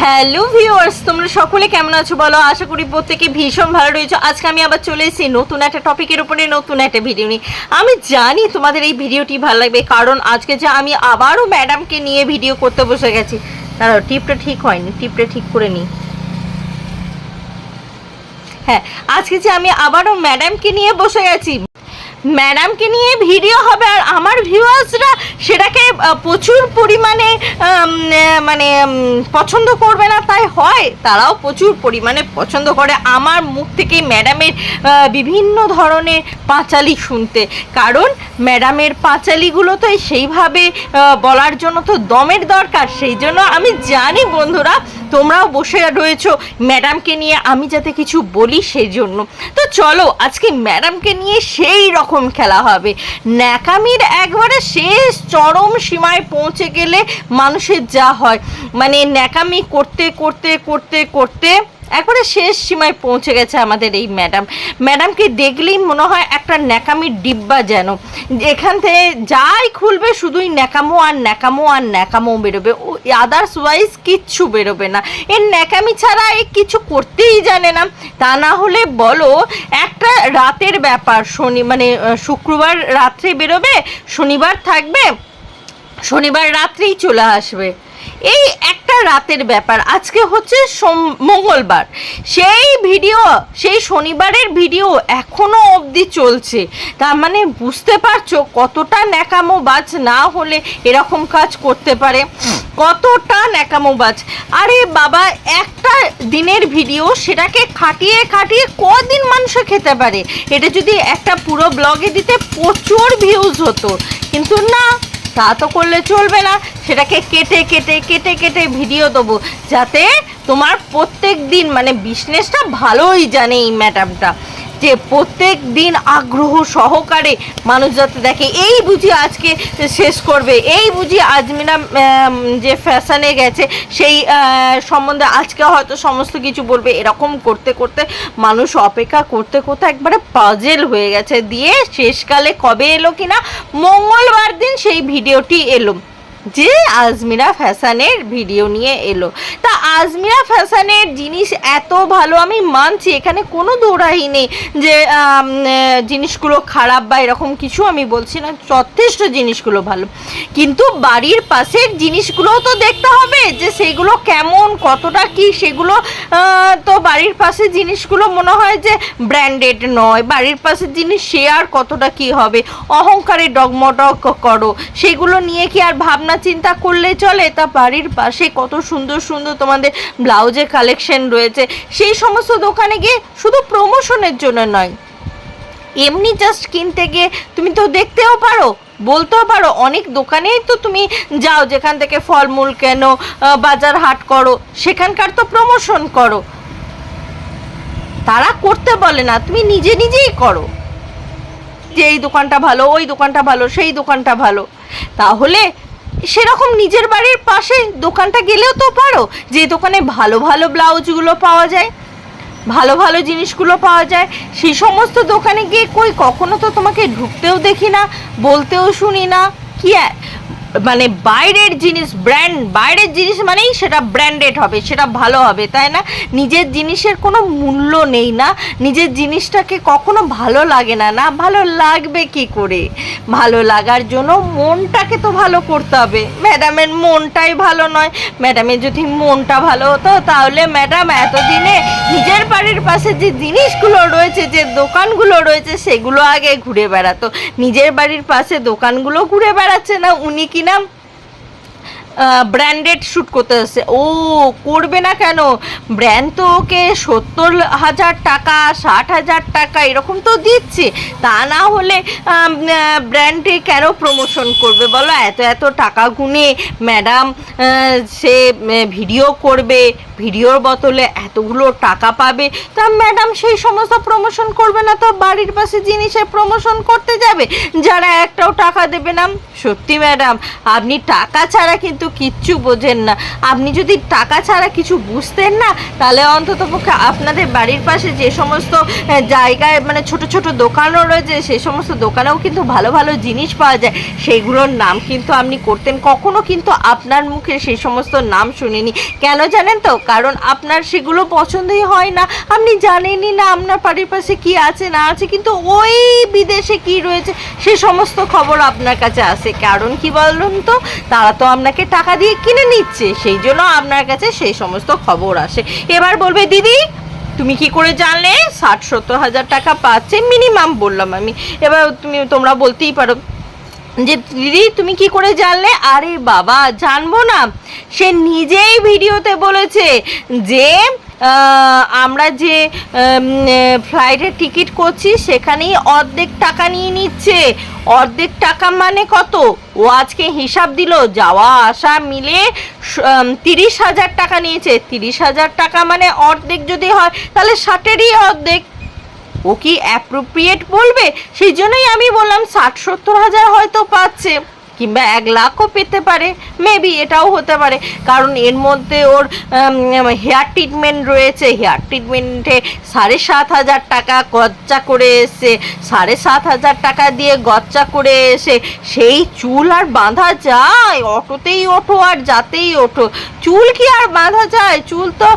Hello viewers, তোমরা সকলে কেমন আছো বলো? আশা করি প্রত্যেকে ভীষণ ভালো রয়েছে। আজকে আমি আবার চলে এসেছি নতুন একটা টপিকের উপরে, নতুন একটা ভিডিও নিয়ে। আমি জানি তোমাদের এই ভিডিওটি ভালো লাগবে, কারণ আজকে যে আমি আবারও ম্যাডামকে নিয়ে ভিডিও করতে বসে গেছি। দাঁড়াও, টিপটা ঠিক হয়নি, টিপটা ঠিক করে নিই। হ্যাঁ আজকে যে আমি আবারও ম্যাডামকে নিয়ে বসে গেছি ম্যাডামকে নিয়ে ভিডিও হবে আর আমার ভিউয়ার্সরা সেটাকে প্রচুর পরিমাণে মানে পছন্দ করবে না, তাই হয়। তারাও প্রচুর পরিমাণে পছন্দ করে আমার মুখ থেকে ম্যাডামের বিভিন্ন ধরনের পাঁচালি শুনতে। কারণ ম্যাডামের পাঁচালিগুলো তো সেইভাবে বলার জন্য তো দমের দরকার। সেই জন্য আমি জানি বন্ধুরা, তোমরাও বসে রয়েছো ম্যাডামকে নিয়ে, আমি যাতে কিছু বলি সেই জন্য। তো চলো, আজকে ম্যাডামকে নিয়ে সেই রকম খেলা হবে? ন্যাকামির একবারে শেষ চরম সীমায় পৌঁছে গেলে মানুষের যা হয়। মানে ন্যাকামি করতে করতে করতে করতে একবারে শেষ সীমায় পৌঁছে গেছে আমাদের এই ম্যাডাম। ম্যাডামকে দেখলেই মনে হয় একটা ন্যাকামির ডিব্বা যেন। এখান থেকে যাই খুলবে শুধুই ন্যাকামো আর ন্যাকামো আর ন্যাকামো বেরোবে। আদার্স ওয়াইজ কিচ্ছু বেরোবে না। এর ন্যাকামি ছাড়া এ কিছু করতেই জানে না। তা না হলে বলো, একটা রাতের ব্যাপার, শনি মানে শুক্রবার রাত্রে বেরোবে, শনিবার থাকবে, শনিবার রাত্রেই চলে আসবে। এই একটা রাতের ব্যাপার। আজকে হচ্ছে সোম, মঙ্গলবার। সেই ভিডিও, সেই শনিবারের ভিডিও এখনও অবধি চলছে। তার মানে বুঝতে পারছ কতটা ন্যাকামো বাজ না হলে এরকম কাজ করতে পারে। কতটা ন্যাকামো বাজ আরে বাবা, একটা দিনের ভিডিও সেটাকে খাটিয়ে খাটিয়ে কদিন মানুষে খেতে পারে? এটা যদি একটা পুরো ব্লগে দিতে প্রচুর ভিউজ হতো। কিন্তু না তা তো করলে চলবে না। সেটাকে কেটে কেটে কেটে কেটে ভিডিও দেবো। যাতে তোমার প্রত্যেক দিন মানে বিজনেসটা ভালোই জানে এই ম্যাডামটা যে প্রত্যেক দিন আগ্রহ সহকারে মানুষ যাতে দেখে। এই বুঝি আজকে শেষ করবে। এই বুঝি আজমিনা যে ফ্যাশানে গেছে, সেই সম্বন্ধে আজকে হয়তো সমস্ত কিছু বলবে। এরকম করতে করতে মানুষ অপেক্ষা করতে করতে একবারে পাজেল হয়ে গেছে। দিয়ে শেষকালে কবে এলো কিনা? মঙ্গলবার দিন সেই ভিডিওটি এলো। যে আজমিরা ফ্যাশানের ভিডিও নিয়ে এলো। তা আজমিরা ফ্যাশানের জিনিস এত ভালো, আমি মানছি, এখানে কোনো দৌড়াই নেই যে জিনিসগুলো খারাপ বা এরকম কিছু আমি বলছি না, যথেষ্ট জিনিসগুলো ভালো। কিন্তু বাড়ির পাশের জিনিসগুলোও তো দেখতে হবে যে সেগুলো কেমন, কতটা কি, সেগুলো তো বাড়ির পাশে জিনিসগুলো মনে হয় যে ব্র্যান্ডেড নয়, বাড়ির পাশের জিনিস শেয়ার কতটা কি হবে, অহংকারে ডগমডগ করো, সেগুলো নিয়ে কি আর ভাবনা চিন্তা করলে চলে তা বাড়ির পাশে কত সুন্দর সুন্দর তোমাদের ব্লাউজের কালেকশন রয়েছে। সেই সমস্ত দোকানে গিয়ে শুধু প্রমোশনের জন্য নয়, এমনি জাস্ট কিনতে গিয়ে তুমি তো দেখতেও পারো, বলতেও পারো, অনেক দোকানেই তো তুমি যাও, যেখান থেকে ফলমূল কেন বাজার হাট করো, সেখানকার তো প্রমোশন করো। তারা করতে বলে না, তুমি নিজে নিজেই করো। যে এই দোকানটা ভালো, ওই দোকানটা ভালো, সেই দোকানটা ভালো। তাহলে সেরকম নিজের বাড়ির পাশে দোকানটা গেলেও তো পারো, যে দোকানে ভালো ভালো ব্লাউজগুলো পাওয়া যায়, ভালো ভালো জিনিসগুলো পাওয়া যায় সেই সমস্ত দোকানে গিয়ে কই, কখনো তো তোমাকে ঢুকতেও দেখি না, বলতেও শুনি না। কি মানে বাইরের জিনিস ব্র্যান্ড বাইরের জিনিস মানেই সেটা ব্র্যান্ডেড হবে, সেটা ভালো হবে, তাই না? নিজের জিনিসের কোনো মূল্য নেই না, নিজের জিনিসটাকে কখনো ভালো লাগে না না ভালো লাগবে কি করে? ভালো লাগার জন্য মনটাকে তো ভালো করতে হবে। ম্যাডামের মনটাই ভালো নয়। ম্যাডামের যদি মনটা ভালো হতো, তাহলে ম্যাডাম এতদিনে নিজের বাড়ির পাশে যে জিনিসগুলো রয়েছে, যে দোকানগুলো রয়েছে, সেগুলো আগে ঘুরে বেড়াতো। নিজের বাড়ির পাশে দোকানগুলো ঘুরে বেড়াচ্ছে না, উনি কিনা ব্র্যান্ডেড শ্যুট করতে আসছে ও, করবে না কেন? ব্র্যান্ড তো ওকে সত্তর হাজার টাকা, ষাট হাজার টাকা, এরকম তো দিচ্ছে। তা না হলে ব্র্যান্ডে কেন প্রমোশন করবে বলো? এত এত টাকা গুনে ম্যাডাম সে ভিডিও করবে। ভিডিওর বদলে এতগুলো টাকা পাবে, তা ম্যাডাম সেই সমস্ত প্রমোশন করবে না তো, বাড়ির পাশে জিনিসের প্রমোশন করতে যাবে, যারা একটাও টাকা দেবে না। সত্যি ম্যাডাম আপনি টাকা ছাড়া কিন্তু কিচ্ছু বোঝেন না। আপনি যদি টাকা ছাড়া কিছু বুঝতেন না, তাহলে অন্তত পক্ষে আপনাদের বাড়ির পাশে যে সমস্ত জায়গায় মানে ছোট ছোট দোকানও রয়েছে সেই সমস্ত দোকানেও কিন্তু ভালো ভালো জিনিস পাওয়া যায়, সেইগুলোর নাম কিন্তু আপনি করতেন। কখনো কিন্তু আপনার মুখে সেই সমস্ত নাম শুনিনি। কেন জানেন তো কারণ আপনার সেগুলো পছন্দই হয় না। আপনি জানেনই না আপনার বাড়ির পাশে কি আছে, না আছে, কিন্তু ওই বিদেশে কি রয়েছে, সে সমস্ত খবর আপনার কাছে আসে। কারণ কি বলুন তো, তারা তো আপনাকে টাকা দিয়ে কিনে নিচ্ছে, সেই জন্য আপনার কাছে সেই সমস্ত খবর আসে। এবার বলবে, দিদি, তুমি কি করে জানলে? ষাট সত্তর হাজার টাকা পাচ্ছে মিনিমাম বললাম আমি। এবার তুমি, তোমরা বলতেই পারো যে, দিদি, তুমি কি করে জানলে? আরে বাবা, জানব না। সে নিজেই ভিডিওতে বলেছে যে আমরা যে ফ্লাইটের টিকিট করছি, সেখানেই অর্ধেক টাকা নিয়ে নিচ্ছে। অর্ধেক টাকা মানে কত? ও আজকে হিসাব দিল, যাওয়া, আসা মিলে তিরিশ হাজার টাকা নিয়েছে। তিরিশ হাজার টাকা মানে অর্ধেক যদি হয়, তাহলে ষাটেরই অর্ধেক। ও কি অ্যাপ্রোপ্রিয়েট বলবে? সেই জন্যই আমি বললাম ষাট সত্তর হাজার হয়তো পাচ্ছে, কিংবা এক লাখও পেতে পারে মেবি এটাও হতে পারে। কারণ এর মধ্যে ওর হেয়ার ট্রিটমেন্ট রয়েছে হেয়ার ট্রিটমেন্টে সাড়ে সাত হাজার টাকা গচ্চা করে এসে সাড়ে সাত হাজার টাকা দিয়ে গচ্চা করে এসে সেই চুল আর বাঁধা যায়, অটোতেই ওঠো আর যাতেই ওঠো। চুল কি আর বাঁধা যায়? চুল তো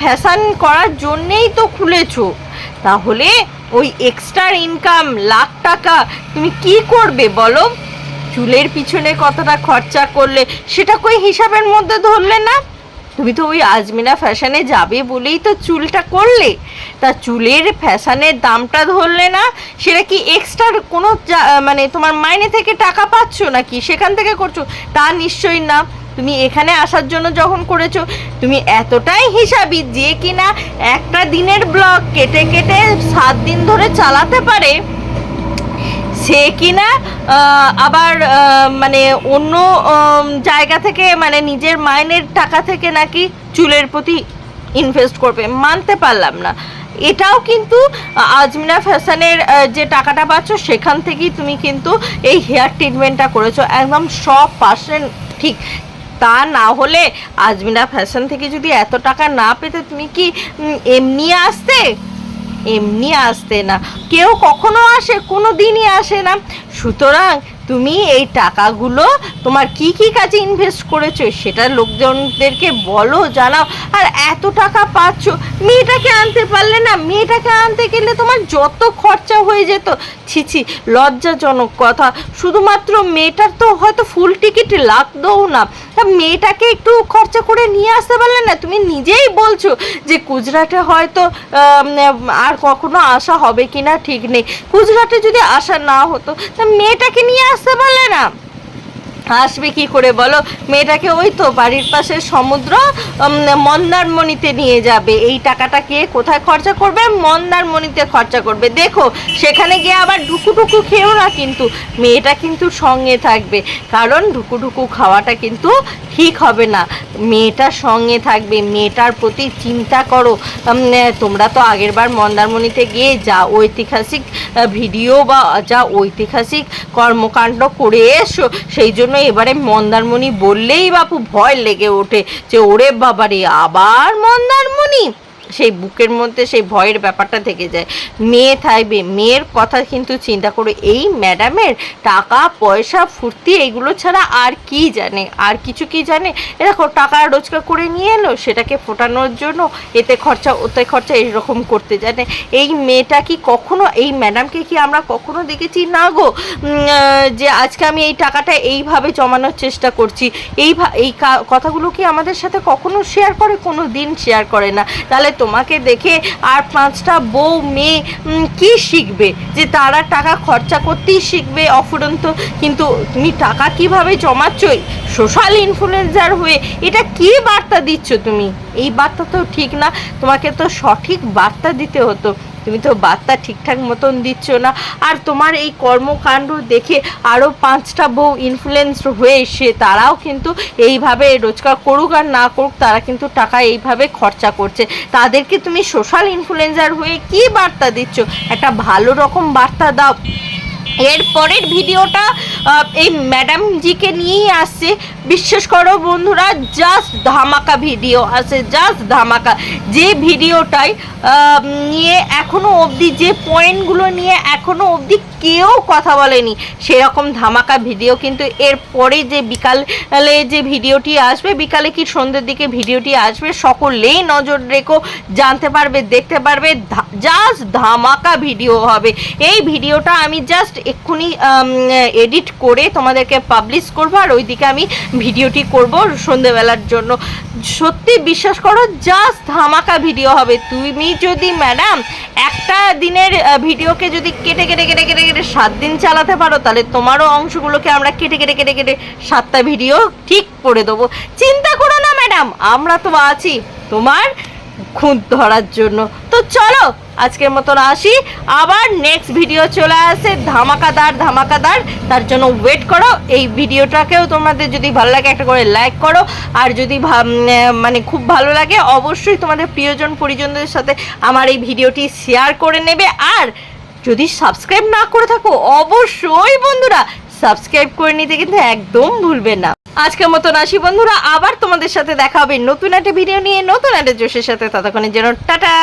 ফ্যাশন করার জন্যেই তো খুলেছো। তাহলে ওই এক্সট্রা ইনকাম লাখ টাকা তুমি কি করবে বলো? চুলের পিছনে কতটা খরচা করলে সেটা কই হিসাবের মধ্যে ধরলে না? তুমি তো ওই আজমিনা ফ্যাশনে যাবে বলেই তো চুলটা করলে। তা চুলের ফ্যাশনের দামটা ধরলে না, সেটা কি এক্সট্রা কোনো মানে তোমার মাইনে থেকে টাকা পাচ্ছ নাকি? সেখান থেকে করছ? তা নিশ্চয়ই না। তুমি এখানে আসার জন্য যখন করেছ, তুমি এতটাই হিসাবি যে কিনা একটা দিনের ব্লগ কেটে কেটে সাত দিন ধরে চালাতে পারে, সে কিনা আবার মানে অন্য জায়গা থেকে মানে নিজের মাইনের টাকা থেকে নাকি চুলের প্রতি ইনভেস্ট করবে, মানতে পারলাম না। এটাও কিন্তু আজমিনা ফ্যাশনের যে টাকাটা পাচ্ছ, সেখান থেকেই তুমি কিন্তু এই হেয়ার ট্রিটমেন্টটা করেছ। একদম সব পার্সেন্ট ঠিক। তা না হলে আজমিনা ফ্যাশন থেকে যদি এত টাকা না পেতে তুমি কি এমনি আসতে? এমনি আসতে না। কেউ কখনো আসে কোনো দিনই আসে না। সুতরাং তুমি এই টাকাগুলো তোমার কি কি কাজে ইনভেস্ট করেছ সেটা লোকজনদেরকে বলো, জানাও। আর এত টাকা পাচ্ছ, মেয়েটাকে আনতে পারলে না, মেয়েটাকে আনতে গেলে তোমার যত খরচা হয়ে যেত। ছি ছি, লজ্জাজনক কথা। শুধুমাত্র মেয়েটার তো হয়তো ফুল টিকিট লাগতেও না। তা মেয়েটাকে একটু খরচা করে নিয়ে আসতে পারলে না, তুমি নিজেই বলছো যে গুজরাটে হয়তো আর কখনো আসা হবে কিনা ঠিক নেই। গুজরাটে যদি আসা না হতো, তা মেয়েটাকে নিয়ে আসতে পারলে না। আসবে কি করে বলো? মেয়েটাকে ওই তো বাড়ির পাশে সমুদ্র মন্দারমণিতে নিয়ে যাবে। এই টাকাটা কে কোথায় খরচা করবে? মন্দারমণিতে খরচা করবে। দেখো, সেখানে গিয়ে আবার ঢুকুঢুকু খেও না কিন্তু মেয়েটা কিন্তু সঙ্গে থাকবে। কারণ ঢুকুঢুকু খাওয়াটা কিন্তু ঠিক হবে না। মেয়েটার সঙ্গে থাকবে। মেয়েটার প্রতি চিন্তা করো। তোমরা তো আগেরবার মন্দারমণিতে গিয়ে যা ঐতিহাসিক ভিডিও বা যা ঐতিহাসিক কর্মকাণ্ড করে এসো, সেই জন্য এবারে মন্দারমণি বললেই বাপু ভয় লেগে ওঠে যে, ওরে বাবারে, আবার মন্দারমণি? সেই বুকের মধ্যে সেই ভয়ের ব্যাপারটা থেকে যায়। মেয়ে থাকবে মেয়ের কথা কিন্তু চিন্তা করো, এই ম্যাডামের টাকা, পয়সা, ফুর্তি এগুলো ছাড়া আর কি জানে? আর কিছু কি জানে? এ দেখো, টাকা রোজগার করে নিয়ে এলো, সেটাকে ফোটানোর জন্য এতে খরচা, ওতে খরচা এরকম করতে জানে। এই মেয়েটা কি কখনো, এই ম্যাডামকে কি আমরা কখনো দেখেছি? না গো। যে আজকে আমি এই টাকাটা এইভাবে জমানোর চেষ্টা করছি। এই এই কথাগুলো কি আমাদের সাথে কখনো শেয়ার করে? কোনো দিন শেয়ার করে না। তাহলে তোমাকে দেখে আর পাঁচটা বউ মেয়ে কি শিখবে? যে তারা টাকা খরচা করতেই শিখবে অফুরন্ত। কিন্তু তুমি টাকা কীভাবে জমাচ্ছই? সোশ্যাল ইনফ্লুয়েন্সার হয়ে এটা কি বার্তা দিচ্ছ তুমি? এই বার্তা তো ঠিক না। তোমাকে তো সঠিক বার্তা দিতে হতো। তুমি তো বার্তা ঠিকঠাক মতন দিচ্ছ না। আর তোমার এই কর্মকাণ্ড দেখে আরও পাঁচটা বউ ইনফ্লুয়েন্স হয়ে সে তারাও কিন্তু এইভাবে রোজগার করুক আর না করুক, তারা কিন্তু টাকা এইভাবে খরচা করছে। তাদেরকে তুমি সোশ্যাল ইনফ্লুয়েন্সার হয়ে কি বার্তা দিচ্ছ? একটা ভালো রকম বার্তা দাও। এর পরের ভিডিওটা এই ম্যাডামজিকে নিয়েই আসছে। বিশ্বাস করো বন্ধুরা জাস্ট ধামাকা ভিডিও আছে জাস্ট ধামাকা। যে ভিডিওটাই নিয়ে এখনও অবধি, যে পয়েন্টগুলো নিয়ে এখনও অবধি কেউ কথা বলেনি, সেরকম ধামাকা ভিডিও কিন্তু এর পরে যে বিকালে যে ভিডিওটি আসবে, বিকালে কি সন্ধ্যের দিকে ভিডিওটি আসবে, সকলেই নজর রেখো, জানতে পারবে, দেখতে পারবে জাস্ট ধামাকা ভিডিও হবে। এই ভিডিওটা আমি জাস্ট এক্ষুনি এডিট করে তোমাদেরকে পাবলিশ করব, আর ওইদিকে আমি ভিডিওটি করব সন্ধেবেলার জন্য। সত্যি বিশ্বাস করো জাস্ট ধামাকা ভিডিও হবে। তুমি যদি ম্যাডাম একটা দিনের ভিডিওকে যদি কেটে কেটে কেটে কেটে কেটে সাত দিন চালাতে পারো, তাহলে তোমারও অংশগুলোকে আমরা কেটে কেটে কেটে কেটে সাতটা ভিডিও ঠিক করে দেবো। চিন্তা করো না ম্যাডাম আমরা তো আছি তোমার খুঁত ধরার জন্য। তো চলো আজকের মতন আসি। আবার নেক্সট ভিডিও চলে আসে ধামাকাদার ধামাকাদার। তার জন্য ওয়েট করো। এই ভিডিওটাকেও তোমাদের যদি ভালো লাগে, একটা করে লাইক করো। আর যদি মানে খুব ভালো লাগে, অবশ্যই তোমাদের প্রিয়জন, পরিজনদের সাথে আমার এই ভিডিওটি শেয়ার করে নেবে। আর যদি সাবস্ক্রাইব না করে থাকো, অবশ্যই বন্ধুরা সাবস্ক্রাইব করে নিতে কিন্তু একদম ভুলবে না। আজকের মতন আসি বন্ধুরা, আবার তোমাদের সাথে দেখা হবে নতুন একটা ভিডিও নিয়ে, নতুন একটা জোশের সাথে। ততক্ষণের জন্য টাটা!